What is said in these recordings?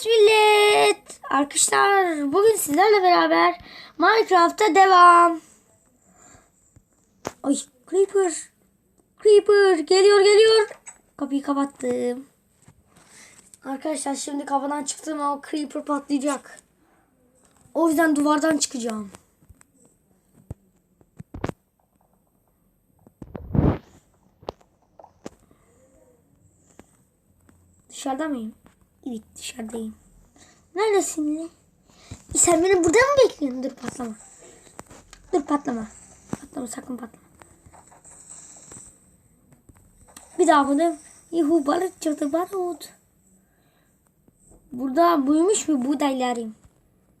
Yes millet. Arkadaşlar bugün sizlerle beraber Minecraft'ta devam. Ay Creeper. Creeper geliyor geliyor. Kapıyı kapattım. Arkadaşlar şimdi kapıdan çıktığım o Creeper patlayacak. O yüzden duvardan çıkacağım. Dışarıda mıyım? Evet dışarıdayım. Neredesin lan? E, Sen beni burada mı bekliyorsun? Dur patlama. Dur patlama. Patlama sakın patlama. Bir daha bunu. Yuhu balık çıktı barut. Burada büyümüş mü buğdaylarım?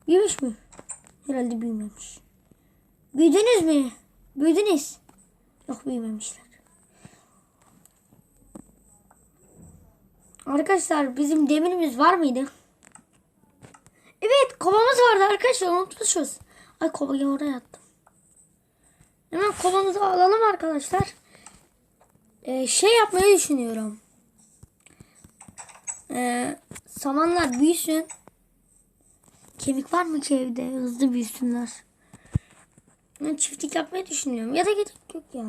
Büyümüş mü? Herhalde büyümemiş. Büyüdünüz mü? Büyüdünüz. Yok büyümemişler. Arkadaşlar bizim demirimiz var mıydı? Evet kovamız vardı arkadaşlar unutmuşuz. Ay kovayı oraya attım. Hemen kovamızı alalım arkadaşlar. Ee, şey yapmayı düşünüyorum. Ee, samanlar büyüsün. Kemik var mı ki evde? Hızlı büyüsünler. Ben çiftlik yapmayı düşünüyorum. Ya da gerek yok ya.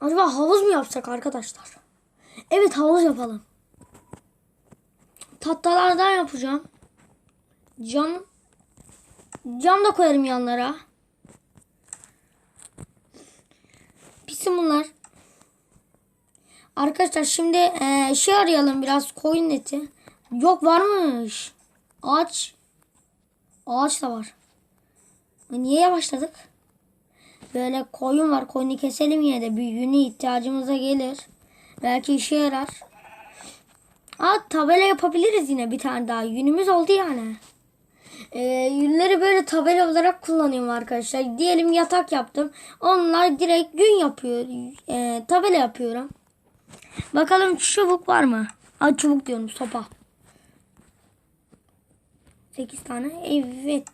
Acaba havuz mu yapsak arkadaşlar? Evet havuz yapalım. Tatlılardan yapacağım. Cam cam da koyarım yanlara. Pisim bunlar. Arkadaşlar şimdi eee, şey arayalım biraz koyun eti. Yok varmış. Ağaç. Ağaç da var. E, Niye yavaşladık? Böyle koyun var. Koyunu keselim yine de. Büyüğüne ihtiyacımıza gelir. Belki işe yarar. Aa tabela yapabiliriz yine bir tane daha. Yünümüz oldu yani. Ee, yünleri böyle tabela olarak kullanıyorum arkadaşlar. Diyelim yatak yaptım. Onlar direkt gün yapıyor. Ee, tabela yapıyorum. Bakalım çubuk var mı? Ay çubuk diyorum sopa. 8 tane. Evet.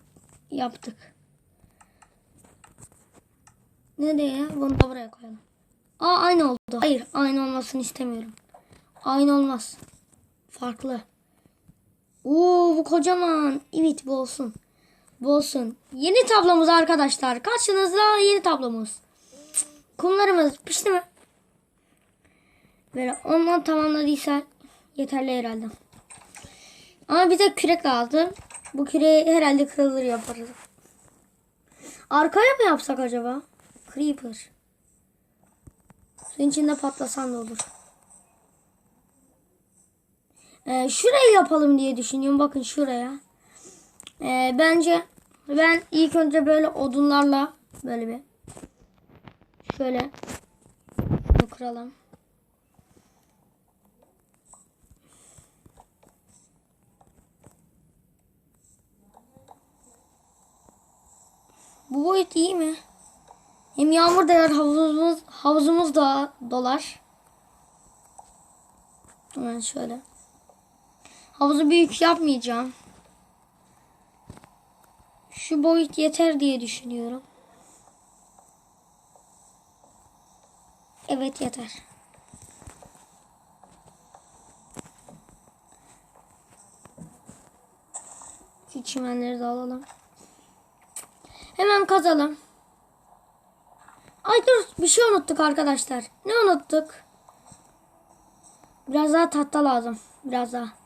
Yaptık. Nereye? Bunu da buraya koyalım. Aa aynı oldu. Hayır aynı olmasını istemiyorum. Aynı olmaz. Farklı. Oo bu kocaman. Evet bu olsun. Bu olsun. Yeni tablomuz arkadaşlar. Karşınızda yeni tablomuz. Kumlarımız pişti mi? Böyle ondan tamamladıysa yeterli herhalde. Ama bize kürek lazım. Bu küreği herhalde kırılır yaparız. Arkaya mı yapsak acaba? Creeper. Suyun içinde patlasan da olur. Ee, şurayı yapalım diye düşünüyorum. Bakın şuraya. Ee, bence ben ilk önce böyle odunlarla böyle bir şöyle bunu kıralım. Bu boyut iyi mi? Hem yağmur da yağar, havuzumuz, havuzumuz da dolar. Hemen şöyle. Havuzu büyük yapmayacağım. Şu boyut yeter diye düşünüyorum. Evet yeter. Şu çimenleri de alalım. Hemen kazalım. Ay dur bir şey unuttuk arkadaşlar. Ne unuttuk? Biraz daha tahta lazım. Biraz daha.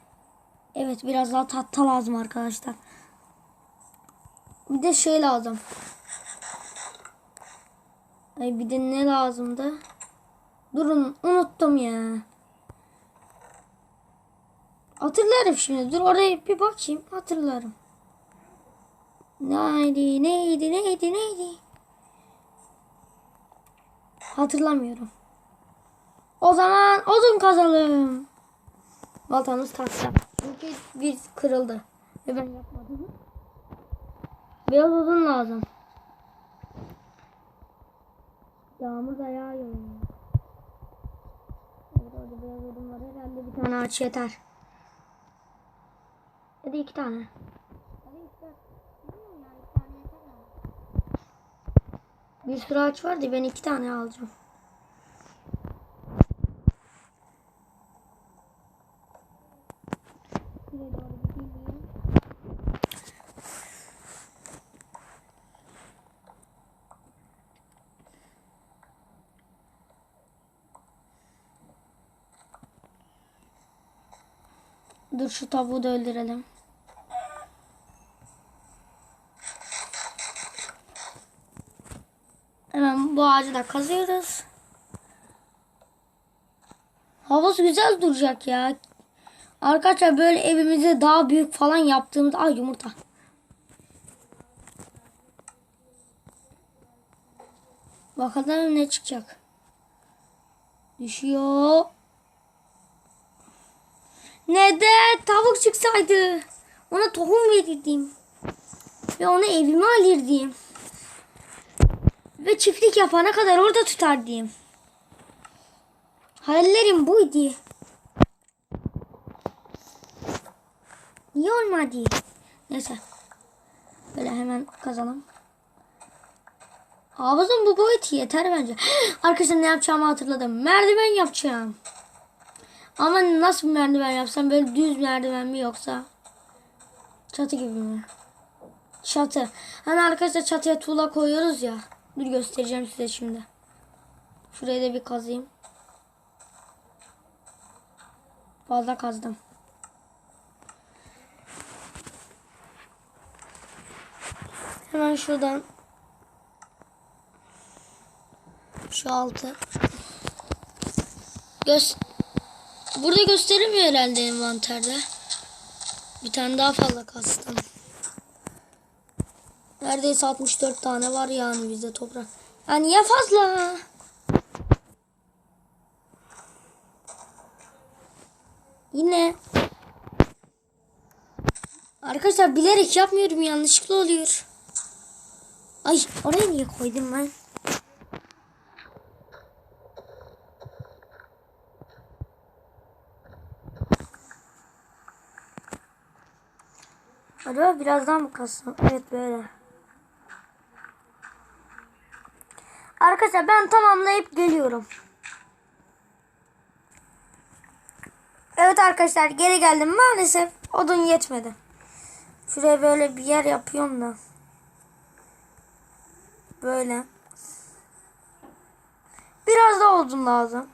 Evet biraz daha tahta lazım arkadaşlar. Bir de şey lazım. Ay bir de ne lazımdı? Durun unuttum ya. Hatırlarım şimdi. Dur oraya bir bakayım. Hatırlarım. Neydi neydi neydi neydi? Hatırlamıyorum. O zaman odun kazalım. Baltamız tahta. Çünkü bir kırıldı. Ve ben yapmadım. Beyaz odun lazım. Yağmur da yağıyor. Evet orada beyaz odun var. Herhalde bir tane ağaç yeter. Ya da iki tane. Bir sürü ağaç var da ben iki tane alacağım. Şuraya doğru bir gideyim. Dur şu tavuğu da öldürelim. Hemen bu ağacı da kazıyoruz. Havası güzel duracak ya. Arkadaşlar böyle evimizi daha büyük falan yaptığımızda... Ay yumurta. Bakalım ne çıkacak. Düşüyor. Neden? Tavuk çıksaydı. Ona tohum verirdim. Ve onu evime alırdım. Ve çiftlik yapana kadar orada tutardım. Hayallerim buydu. Niye olmadı? Neyse. Böyle hemen kazalım. Havuzun bu boyutu yeter bence. Arkadaşlar ne yapacağımı hatırladım. Merdiven yapacağım. Ama nasıl bir merdiven yapsam böyle düz merdiven mi yoksa çatı gibi mi? Çatı. Hani arkadaşlar çatıya tuğla koyuyoruz ya. Dur göstereceğim size şimdi. Şurayı da bir kazayım. Fazla kazdım. Hemen şuradan şu altı göz burada gösteremiyor herhalde envanterde. Bir tane daha fazla kastım. Neredeyse 64 tane var yani bizde toprak. Yani ya fazla. Yine. Arkadaşlar bilerek yapmıyorum yanlışlıkla oluyor. Ay oraya niye koydum ben? Acaba birazdan mı kalsın? Evet böyle. Arkadaşlar ben tamamlayıp geliyorum. Evet arkadaşlar geri geldim. Maalesef odun yetmedi. Şuraya böyle bir yer yapıyorum da. Böyle. Biraz da odun lazım.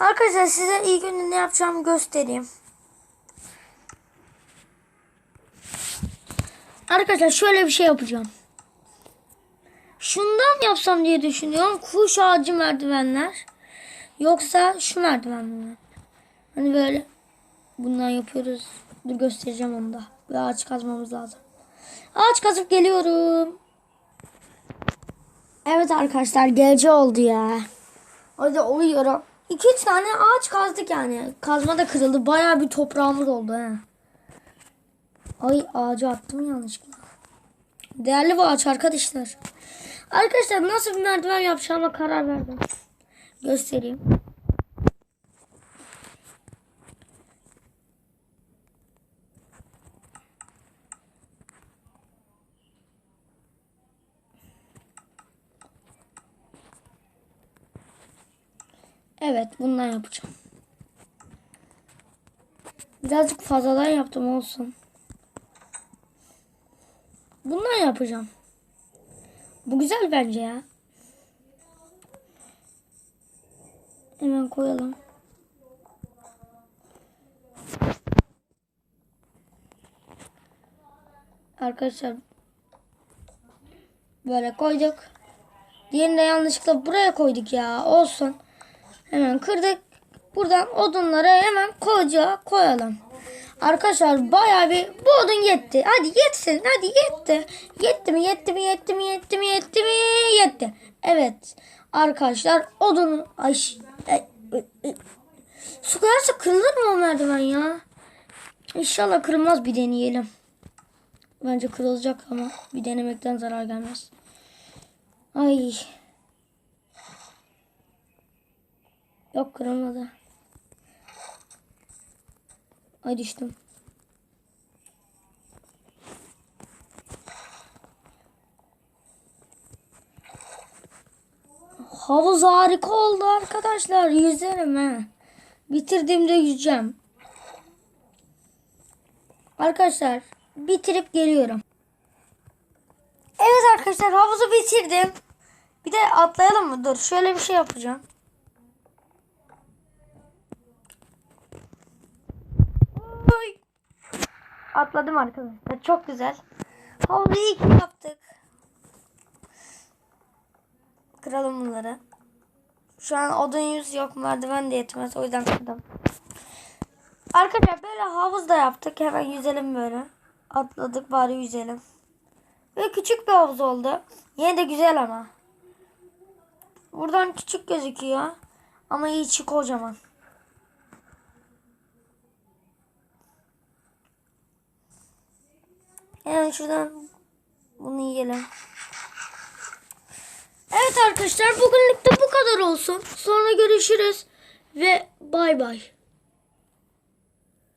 Arkadaşlar size iyi günde ne yapacağımı göstereyim. Arkadaşlar şöyle bir şey yapacağım. Şundan yapsam diye düşünüyorum. Kuş ağacı merdivenler. Yoksa şu merdivenler. Hani böyle bundan yapıyoruz. Dur göstereceğim onu da. Bir ağaç kazmamız lazım. Ağaç kazıp geliyorum. Evet arkadaşlar gece oldu ya. Hadi uyuyorum. 2-3 tane ağaç kazdık yani. Kazma da kırıldı. Bayağı bir toprağımız oldu he. Ay ağacı attım yanlışlıkla. Değerli bu ağaç arkadaşlar. Arkadaşlar nasıl bir merdiven yapacağıma karar verdim. Göstereyim. Evet bundan yapacağım. Birazcık fazladan yaptım olsun. Bundan yapacağım. Bu güzel bence ya. Hemen koyalım. Arkadaşlar böyle koyduk. Diğerini de yanlışlıkla buraya koyduk ya. Olsun. Hemen kırdık. Buradan odunları hemen koca koyalım. Arkadaşlar bayağı bir bu odun yetti. Hadi yetsin. Hadi yetti. Yetti mi? Yetti mi? Yetti mi? Yetti mi? Yetti mi? Yetti. Evet. Arkadaşlar odun ay, ay, ay, ay. su koyarsa kırılır mı o merdiven ya? İnşallah kırılmaz bir deneyelim. Bence kırılacak ama bir denemekten zarar gelmez. Ay. Yok kırılmadı. Ay düştüm. Havuz harika oldu arkadaşlar. Yüzerim he. Bitirdiğimde yüzeceğim. Arkadaşlar bitirip geliyorum. Evet arkadaşlar havuzu bitirdim. Bir de atlayalım mı? Dur şöyle bir şey yapacağım. Oy. Atladım arkadaşlar. Çok güzel. Havuzu iyi ki yaptık. Kıralım bunları. Şu an odun yüz yok. Merdiven de yetmez. O yüzden kırdım. Arkadaşlar böyle havuz da yaptık. Hemen yüzelim böyle. Atladık bari yüzelim. Ve küçük bir havuz oldu. Yine de güzel ama. Buradan küçük gözüküyor. Ama içi kocaman. Hemen şuradan bunu yiyelim. Evet arkadaşlar bugünlük de bu kadar olsun. Sonra görüşürüz ve bay bay.